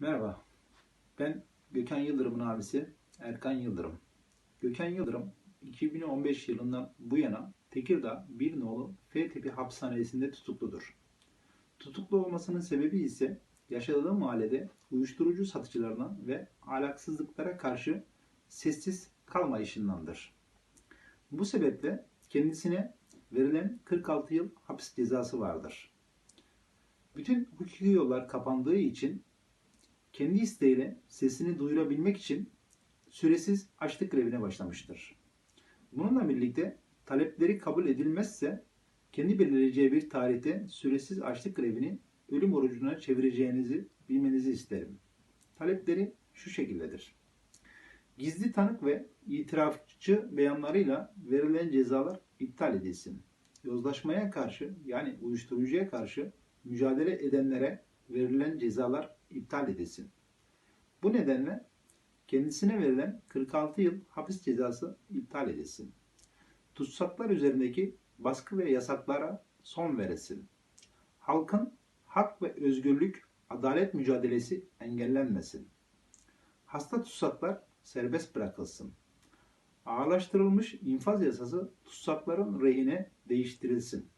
Merhaba, ben Gökhan Yıldırım'ın abisi Erkan Yıldırım. Gökhan Yıldırım 2015 yılından bu yana Tekirdağ Bir Nolu F tipi hapishanesinde tutukludur. Tutuklu olmasının sebebi ise yaşadığı mahallede uyuşturucu satıcılarına ve ahlaksızlıklara karşı sessiz kalmayışındandır. Bu sebeple kendisine verilen 46 yıl hapis cezası vardır. Bütün hukuki yollar kapandığı için kendi isteğiyle sesini duyurabilmek için süresiz açlık grevine başlamıştır. Bununla birlikte talepleri kabul edilmezse kendi belirleyeceği bir tarihte süresiz açlık grevini ölüm orucuna çevireceğinizi bilmenizi isterim. Talepleri şu şekildedir. Gizli tanık ve itirafçı beyanlarıyla verilen cezalar iptal edilsin. Yozlaşmaya karşı yani uyuşturucuya karşı mücadele edenlere verilen cezalar iptal edilsin. Bu nedenle kendisine verilen 46 yıl hapis cezası iptal edilsin. Tutsaklar üzerindeki baskı ve yasaklara son verilsin. Halkın hak ve özgürlük, adalet mücadelesi engellenmesin. Hasta tutsaklar serbest bırakılsın. Ağırlaştırılmış infaz yasası tutsakların rehine değiştirilsin.